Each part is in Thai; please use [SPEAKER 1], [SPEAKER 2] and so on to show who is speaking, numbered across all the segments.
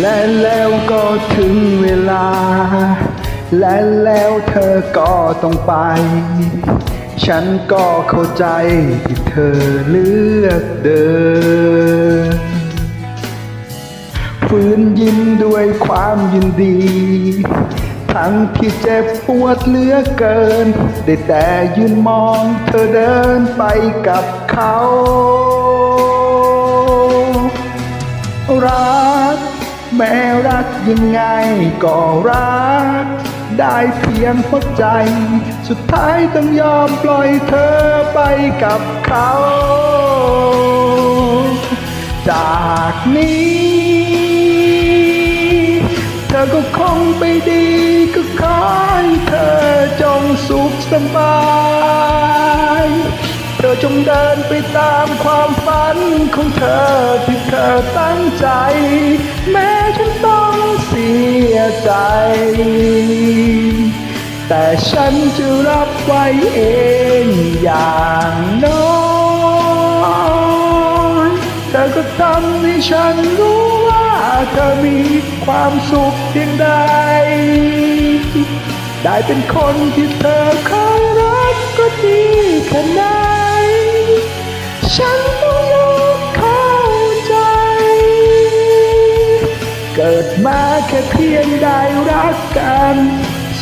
[SPEAKER 1] และแล้วก็ถึงเวลา และแล้วเธอก็ต้องไป ฉันก็เข้าใจที่เธอเลือกเดินฝืนยิ้มด้วยความยินดี ทั้งที่เจ็บปวดเหลือเกิน ได้แต่ยืนมองเธอเดินไปกับเขา แม้รักยังไงก็รัก ได้เพียงหัวใจ สุดท้ายต้องยอมปล่อยเธอไปกับเขา จากนี้ เธอก็คงไปดีก็ขอให้เธอจงสุขสบาย จงเดินไปตามความฝันของเธอที่เธอตั้งใจ แม้ฉันต้องเสียใจ แต่ฉันจะรับไว้เองอย่างน้อยเธอก็ทำให้ฉันรู้ว่าเธอมีความสุขเพียงใด ได้เป็นคนที่เธอเคยรักก็ดีแค่ไหน ฉันต้องยอมเข้าใจ เกิดมาแค่เพียงได้รักกัน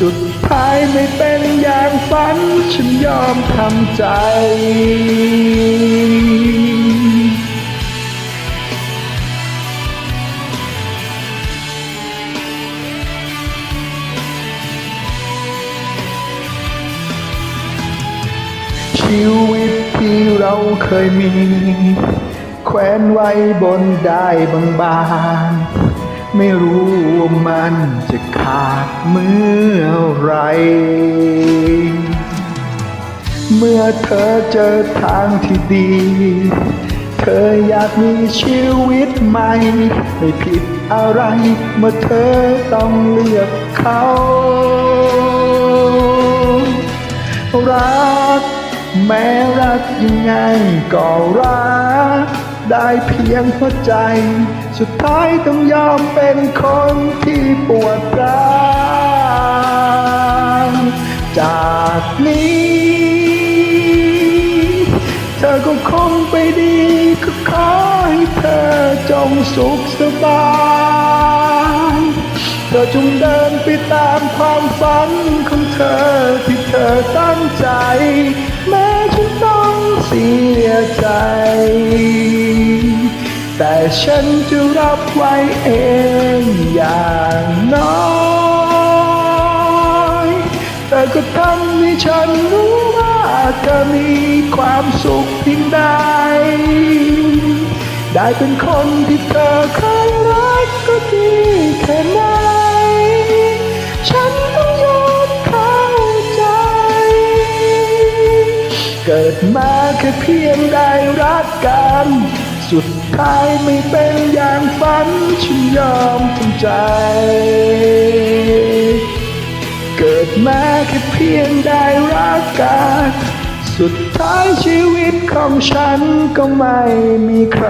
[SPEAKER 1] สุดท้ายไม่เป็นอย่างฝัน ฉันยอมทำใจ ชีวิต ที่เราเคยมี แขวนไว้บนได้บางๆ ไม่รู้ว่ามันจะขาดเมื่อไร เมื่อเธอเจอทางที่ดี เธออยากมีชีวิตใหม่ ไม่ผิดอะไร เมื่อเธอต้องเลือกเขารัก แม้รักยังไงก็รัก ได้เพียงหัวใจ สุดท้ายต้องยอมเป็นคนที่ปวดร้าวจากนี้ เธอก็คงไปดีก็ขอให้เธอจงสุขสบายเธอจงเดินไปตามความฝันของเธอที่เธอตั้งใจแม้ ฉันจะรับไว้เองอย่างน้อยเธอก็ทำให้ฉันรู้ว่าเธอมีความสุขเพียงใด ได้เป็นคนที่เธอเคยรักก็ดีแค่ไหน ฉันต้องยอมเข้าใจ เกิดมาแค่เพียงได้รักกัน สุดท้ายไม่เป็นอย่างฝันฉันยอมทำใจ เกิดมาแค่เพียงได้รักกันสุดท้ายชีวิตของฉันก็ไม่มีใคร